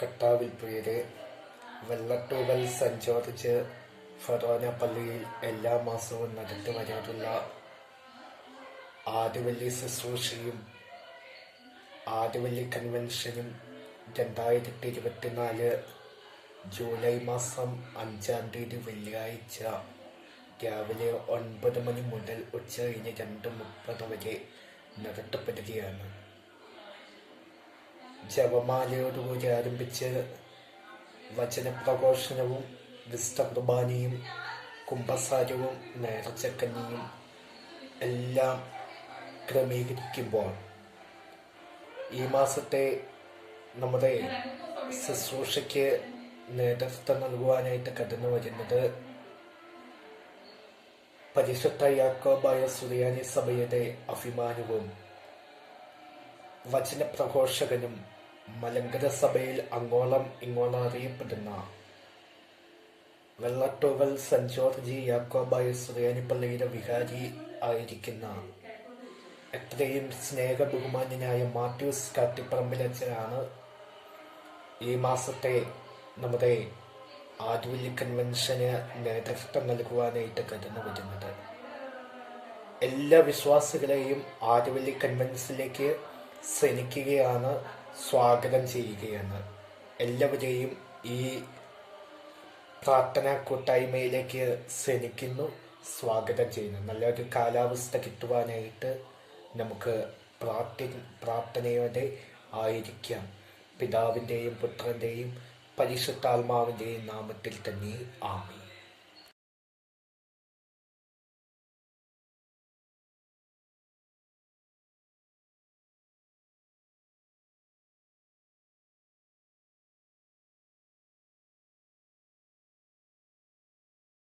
കട്ടാവിൽ പേര് വെള്ളട്ടൂകൽ സഞ്ചോദിച്ച് ഫെറോന പള്ളിയിൽ എല്ലാ മാസവും നടന്നു വരാറുള്ള ആദ്യവല്ലി ശുശ്രൂഷയും ആദ്യവല്ലി കൺവെൻഷനും രണ്ടായിരത്തി ഇരുപത്തിനാല് ജൂലൈ മാസം അഞ്ചാം തീയതി വെള്ളിയാഴ്ച രാവിലെ ഒൻപത് മണി മുതൽ ഉച്ച കഴിഞ്ഞ് രണ്ട് മുപ്പത് വരെ നടത്തപ്പെടുകയാണ്. ജപമാലയോടുകൂടി ആരംഭിച്ച് വചനപ്രഘോഷണവും വിസ്തകുർബാനയും കുംഭസാരവും നേർച്ചക്കന്നിയും എല്ലാം ക്രമീകരിക്കുമ്പോൾ ഈ മാസത്തെ നമ്മുടെ ശുശ്രൂഷയ്ക്ക് നേതൃത്വം നൽകുവാനായിട്ട് കടന്നു വരുന്നത് പരിശുദ്ധ യാക്കോബായ സുറിയാനി സഭയുടെ അഭിമാനവും വചനപ്രഘോഷകനും മലങ്കര സഭയിൽ അങ്ങോളം ഇങ്ങോളം അറിയപ്പെടുന്ന വെള്ളട്ടൂവൽ സെന്റ് ജോർജ് യാക്കോബായ സുറിയാനി വിഹാരി ആയിരിക്കുന്ന എത്രയും സ്നേഹ ബഹുമാന്യനായ മാത്യൂസ് കാട്ടിപ്പറമ്പിലച്ചനാണ് ഈ മാസത്തെ നമ്മുടെ ആധുല്യ കൺവെൻഷന് നേതൃത്വം നൽകുവാനായിട്ട് കടന്നു വരുന്നത്. എല്ലാ വിശ്വാസികളെയും ആധുല്യ കൺവെൻഷനിലേക്ക് ക്ഷണിക്കുകയാണ് സ്വാഗതം ചെയ്യുകയാണ്. എല്ലാവരെയും ഈ പ്രാർത്ഥനാ കൂട്ടായ്മയിലേക്ക് ക്ഷണിക്കുന്നു. സ്വാഗതം ചെയ്യുന്നു. നല്ലൊരു കാലാവസ്ഥ കിട്ടുവാനായിട്ട് നമുക്ക് പ്രാർത്ഥി പ്രാർത്ഥനയോടെ ആയിരിക്കാം. പിതാവിന്റെയും പുത്രന്റെയും പരിശുദ്ധാത്മാവിന്റെയും നാമത്തിൽ തന്നെ ആമി